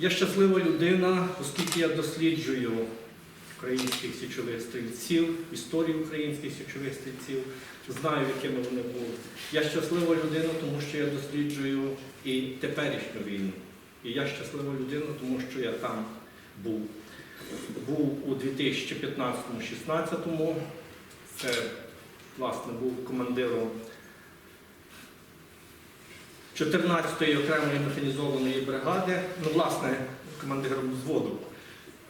Я щаслива людина, оскільки я досліджую українських січових стрільців, історію українських січових стрільців, знаю, якими вони були. Я щаслива людина, тому що я досліджую і теперішню війну. І я щаслива людина, тому що я там був. Був у 2015-16. Це, власне, був командиром 14-ї окремої механізованої бригади, ну, власне, командиром взводу.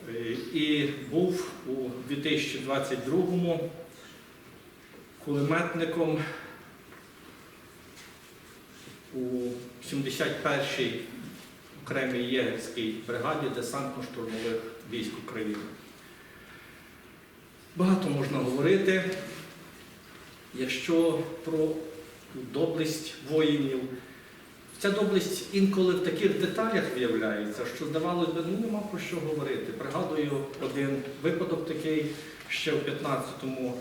Е, І був у 2022-му кулеметником у 71-й окремій єгерській бригаді десантно-штурмових військ України. Багато можна говорити. Якщо про доблесть воїнів, ця доблесть інколи в таких деталях виявляється, що здавалося б, ну нема про що говорити. Пригадую один випадок такий ще в 15-му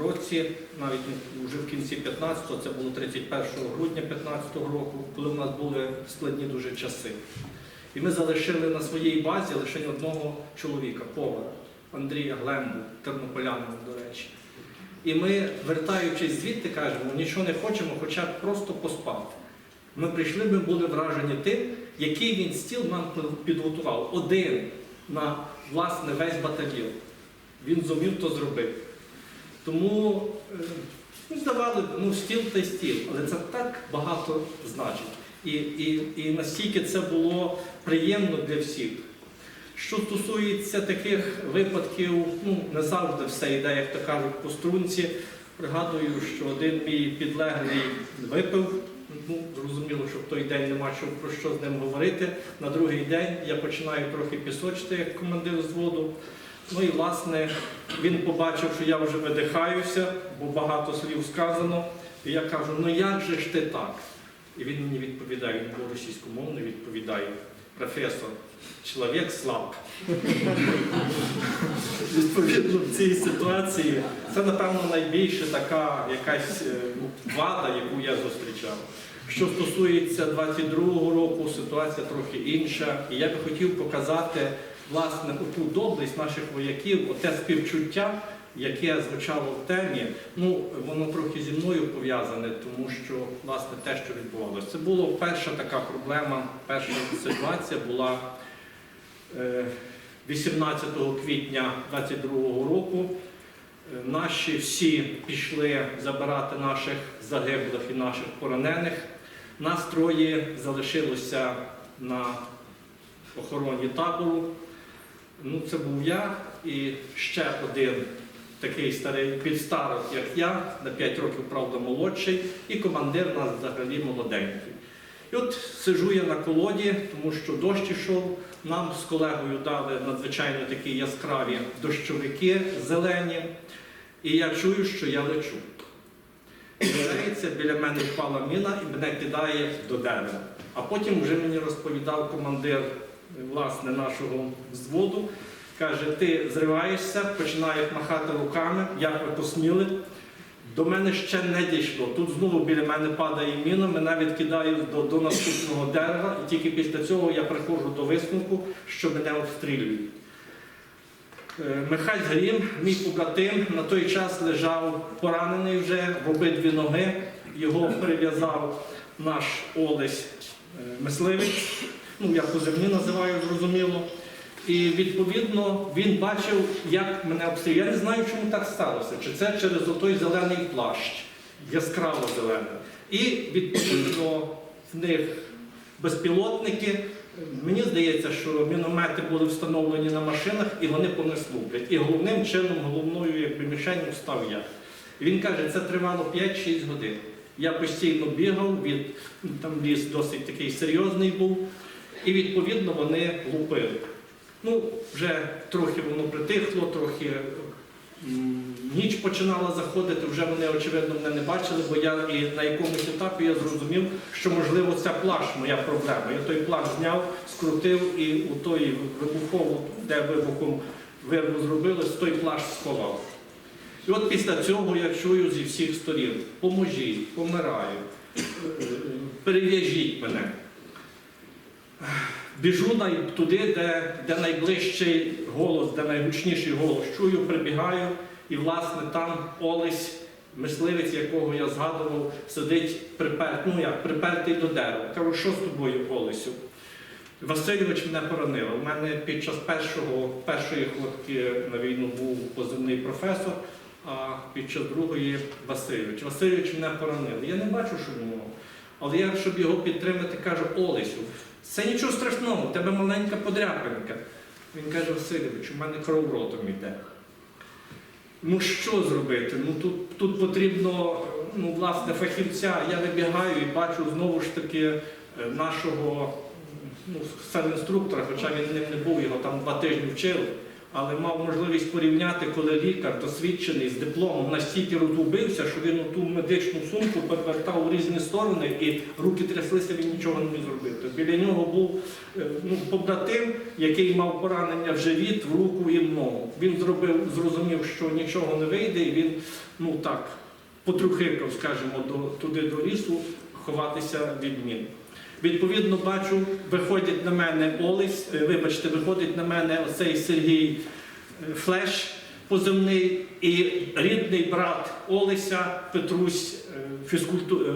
році, навіть вже в кінці 15-го, це було 31 грудня 15-го року, коли в нас були складні дуже часи. І ми залишили на своїй базі лише одного чоловіка, повара Андрія Глембу, тернополянина, до речі. І ми, вертаючись звідти, кажемо, нічого не хочемо, хоча б просто поспати. Ми прийшли, ми були вражені тим, який він стіл нам підготував. Один на власне весь батальйон. Він зумів то зробити. Тому е, ну, здавали, ну стіл та стіл, але це так багато значить. І, і, і настільки це було приємно для всіх. Що стосується таких випадків, ну не завжди все йде, як то кажуть, по струнці. Пригадую, що один мій підлеглий випив. Ну, зрозуміло, що в той день нема що про що з ним говорити. На другий день я починаю трохи пісочити як командир взводу. Ну і власне він побачив, що я вже видихаюся, бо багато слів сказано. І я кажу, ну як же ж ти так? І він мені відповідає, він був російськомовний, відповідає, професор, чоловік слаб. Відповідно, в цій ситуації це, напевно, найбільша така якась е, вада, яку я зустрічав. Що стосується 22-го року, ситуація трохи інша. І я би хотів показати власне ту доблесть наших вояків, оте співчуття, яке звучало в темі. Ну, воно трохи зі мною пов'язане, тому що власне те, що відбувалося. Це була перша така проблема, перша ситуація була. е, 18 квітня 22-го року е, наші всі пішли забирати наших загиблих і наших поранених. Нас троє залишилося на охороні табору. Ну, це був я і ще один такий старий підстарок, як я, на 5 років, правда, молодший, і командир нас взагалі молоденький. І от сижу я на колоді, тому що дощ ішов. Нам з колегою дали надзвичайно такі яскраві дощовики зелені. І я чую, що я лечу. І біля мене впала міна і мене кидає до дерева. А потім вже мені розповідав командир власне, нашого взводу. Каже, ти зриваєшся, починає махати руками, як ви посміли. До мене ще не дійшло. Тут знову біля мене падає міна, мене відкидають до, до наступного дерева, і тільки після цього я приходжу до висновку, що мене обстрілюють. Е, Михайль Грім, мій побратим, на той час лежав поранений вже в обидві ноги. Його прив'язав наш Олесь е, мисливець, ну я по землі називаю, зрозуміло. І відповідно він бачив, як мене обстріляли. Я не знаю, чому так сталося. Чи це через той зелений плащ, яскраво зелений. І відповідно в них безпілотники. Мені здається, що міномети були встановлені на машинах і вони по них. І головним чином, головною мішенью став я. Він каже, це тривало 5-6 годин. Я постійно бігав, від ну, там ліс досить такий серйозний був, і відповідно вони лупили. Ну, вже трохи воно притихло, трохи ніч починала заходити, вже вони, очевидно, мене не бачили, бо я і на якомусь етапі я зрозумів, що можливо ця плаш моя проблема. Я той плаш зняв, скрутив і у той вибухову, де вибухом вирву зробили, той плаш сховав. І от після цього я чую зі всіх сторін: поможіть, помираю, е, е, перев'яжіть мене. Біжу туди, де, де найближчий голос, де найгучніший голос чую, прибігаю, і власне там Олесь, мисливець, якого я згадував, сидить припер... ну, як, припертий до дерева. Кажу, що з тобою, Олесю? Васильович мене поранив. У мене під час першого, першої ходки на війну був позивний професор, а під час другої Васильович. Васильович мене поранив. Я не бачу, що в. Але я, щоб його підтримати, кажу, Олесю, це нічого страшного, у тебе маленька подряпинка. Він каже, Васильович, у мене кров ротом іде. Ну що зробити? Ну тут, тут потрібно ну, власне, фахівця. Я вибігаю і бачу знову ж таки е, нашого ну, санінструктора, хоча він ним не був, його там два тижні вчили, але мав можливість порівняти, коли лікар досвідчений з дипломом настільки розгубився, що він ту медичну сумку перевертав у різні сторони і руки тряслися, він нічого не міг зробити. Біля нього був е, ну, побратим, який мав поранення в живіт, в руку і в ногу. Він зробив, зрозумів, що нічого не вийде, і він ну так потрухикав, скажімо, до, туди до лісу ховатися від мін. Відповідно, бачу, виходить на мене Олесь, е, вибачте, виходить на мене оцей Сергій е, Флеш позивний і рідний брат Олеся Петрусь, е, фізкульту...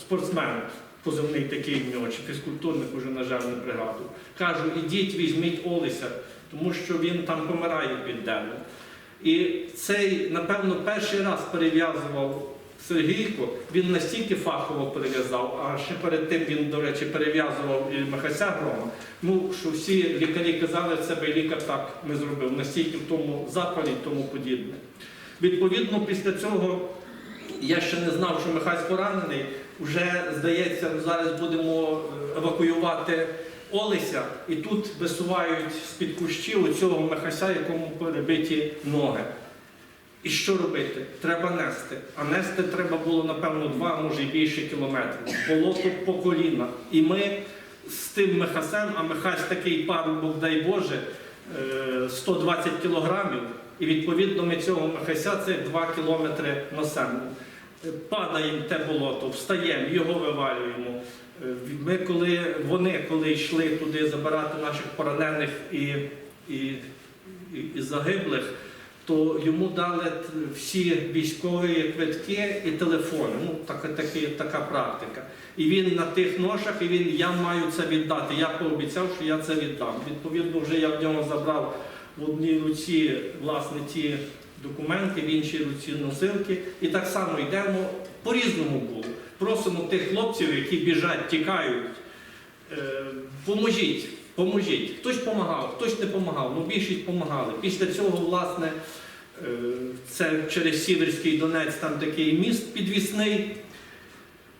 спортсмен, позивний такий в нього, чи фізкультурник уже, на жаль, не пригадую. Кажу, ідіть, візьміть Олеся, тому що він там помирає під деревом. І цей, напевно, перший раз перев'язував Сергійко, він настільки фахово перев'язав, а ще перед тим він, до речі, перев'язував і Михася Грома. Ну, що всі лікарі казали, це би лікар так не зробив, настільки в тому запалі і тому подібне. Відповідно, після цього я ще не знав, що Михась поранений. Вже, здається, зараз будемо е, евакуювати Олеся, і тут висувають з-під кущів оцього Михася, якому перебиті ноги. І що робити? Треба нести. А нести треба було, напевно, два, може і більше кілометрів. Болото по коліна. І ми з тим Михасем, а Михась такий парубок, дай Боже, е, 120 кілограмів. І відповідно ми цього Михася це 2 кілометри носемо. Е, Падаємо те болото, встаємо, його вивалюємо. Е, Ми, коли вони коли йшли туди забирати наших поранених і, і, і, і загиблих, то йому дали всі військові квитки і телефони. Ну, така, такі, така практика. І він на тих ношах, і він я маю це віддати. Я пообіцяв, що я це віддам. Відповідно, вже я в нього забрав в одній руці власне ті документи, в іншій руці носилки. І так само йдемо. По-різному було. Просимо тих хлопців, які біжать, тікають. Е, поможіть, поможіть. Хтось допомагав, хтось не допомагав, ну більшість допомагали. Після цього, власне, е, це через Сіверський Донець, там такий міст підвісний.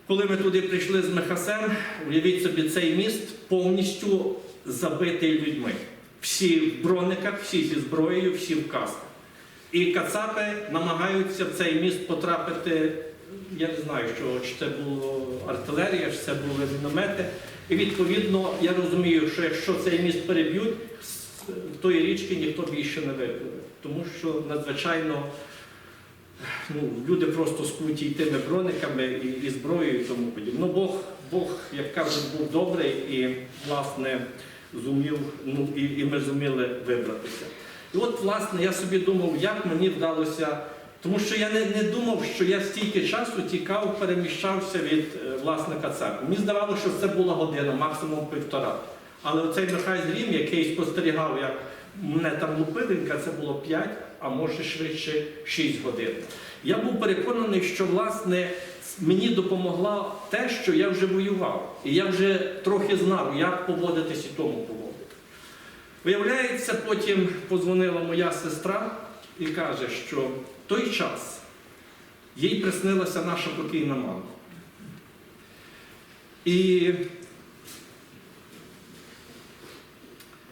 Коли ми туди прийшли з Мехасем, уявіть собі, цей міст повністю забитий людьми. Всі в брониках, всі зі зброєю, всі в касках. І кацапи намагаються в цей міст потрапити. Я не знаю, що чи це було артилерія, чи це були міномети. І відповідно я розумію, що якщо цей міст переб'ють, з тої річки ніхто більше не випливе. Тому що надзвичайно ну, люди просто скуті тими брониками і, і зброєю і тому подібне. Ну Бог, Бог, як кажуть, був добрий і власне зумів, ну і, і ми зуміли вибратися. І от, власне, я собі думав, як мені вдалося. Тому що я не, не думав, що я стільки часу тікав, переміщався від е, власника церкви. Мені здавалося, що це була година, максимум півтора. Але оцей Михай Рім, який спостерігав, як мене там лупиденька, це було 5, а може швидше 6 годин. Я був переконаний, що власне мені допомогла те, що я вже воював. І я вже трохи знав, як поводитись і тому поводити. Виявляється, потім позвонила моя сестра і каже, що в той час їй приснилася наша покійна мама. І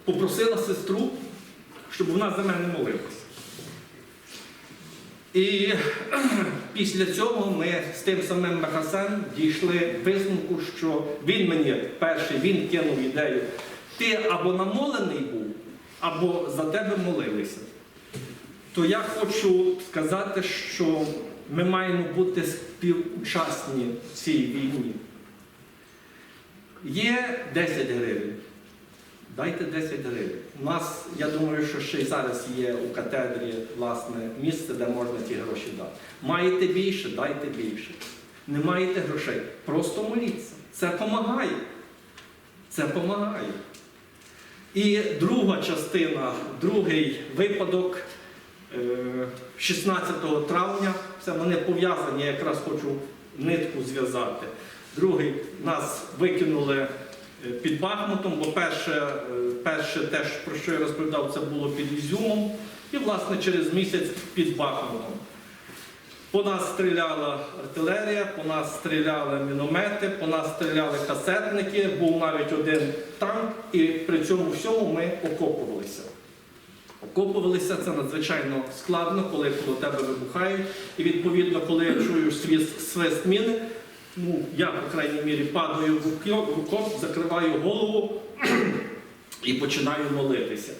попросила сестру, щоб вона за мене молилася. І після цього ми з тим самим Махасем дійшли висновку, що він мені перший він кинув ідею. Ти або намолений був, або за тебе молилися. То я хочу сказати, що ми маємо бути співучасні в цій війні. Є 10 гривень, Дайте 10 гривень. У нас, я думаю, що ще й зараз є у катедрі власне місце, де можна ті гроші дати. Маєте більше, дайте більше. Не маєте грошей, просто моліться. Це допомагає. Це допомагає. І друга частина, другий випадок 16 травня, це вони пов'язані, я якраз хочу нитку зв'язати. Другий нас викинули е, під Бахмутом, бо перше, е, перше те, про що я розповідав, це було під Ізюмом, і власне через місяць під Бахмутом. По нас стріляла артилерія, по нас стріляли міномети, по нас стріляли касетники, був навіть один танк, і при цьому всьому ми окопувалися. Окопувалися це надзвичайно складно, коли коло тебе вибухають. І відповідно, коли я чую свіст, свист міни, ну я, по крайній мірі, падаю в окоп, закриваю голову і починаю молитися.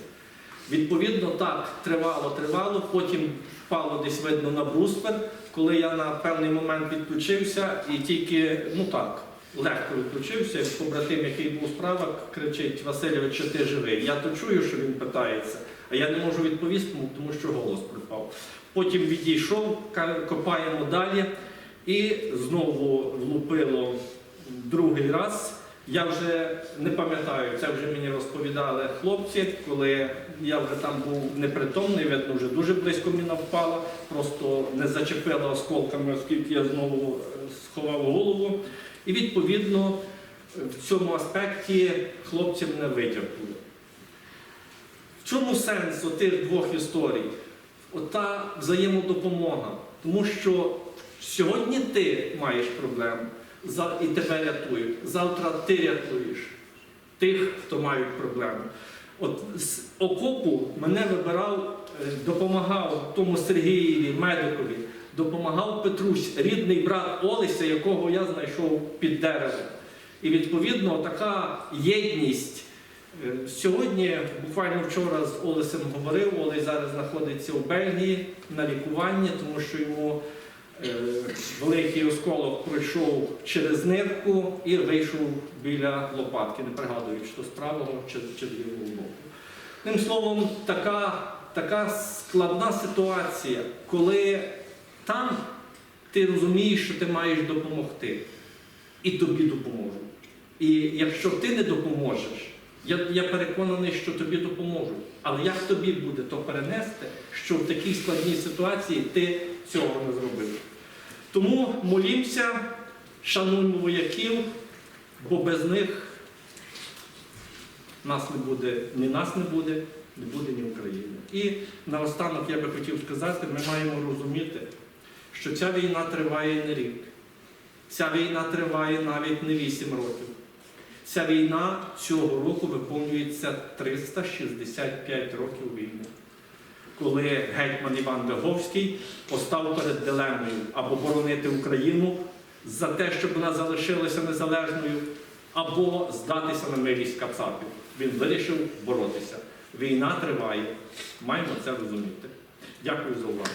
Відповідно, так, тривало, тривало, потім впало десь видно на бруствер, коли я на певний момент відключився і тільки, ну так, легко відключився, побратим, який був справа, кричить Васильович, чи ти живий? Я то чую, що він питається, а я не можу відповісти, тому- що голос припав. Потім відійшов, копаємо далі, і знову влупило другий раз. Я вже не пам'ятаю, це вже мені розповідали хлопці, коли я вже там був непритомний, видно, вже дуже близько міна впала, просто не зачепила осколками, оскільки я знову е, сховав голову. І відповідно в цьому аспекті хлопці мене витягнули. Чому сенс отих двох історій? Ота взаємодопомога. Тому що сьогодні ти маєш проблему і тебе рятують. Завтра ти рятуєш тих, хто мають проблеми. От з окопу мене вибирав, е, допомагав тому Сергієві, медикові, допомагав Петрусь, рідний брат Олеся, якого я знайшов під деревом. І відповідно така єдність. Е, Сьогодні, буквально вчора з Олесем говорив, Олесь зараз знаходиться у Бельгії на лікуванні, тому що йому е, великий осколок пройшов через нирку і вийшов біля лопатки, не пригадую, чи то з правого, чи, чи з лівого боку. Тим словом, така, така складна ситуація, коли там ти розумієш, що ти маєш допомогти, і тобі допоможуть. І якщо ти не допоможеш, я, я переконаний, що тобі допоможуть. Але як тобі буде то перенести, що в такій складній ситуації ти цього не зробив? Тому молімося, шануємо вояків, бо без них нас не буде, ні нас не буде, не буде ні України. І наостанок я би хотів сказати, ми маємо розуміти, що ця війна триває не рік. Ця війна триває навіть не 8 років. Ця війна цього року виповнюється 365 років війни. Коли гетьман Іван Виговський постав перед дилемою або боронити Україну за те, щоб вона залишилася незалежною, або здатися на милість Кацапів. Він вирішив боротися. Війна триває. Маємо це розуміти. Дякую за увагу.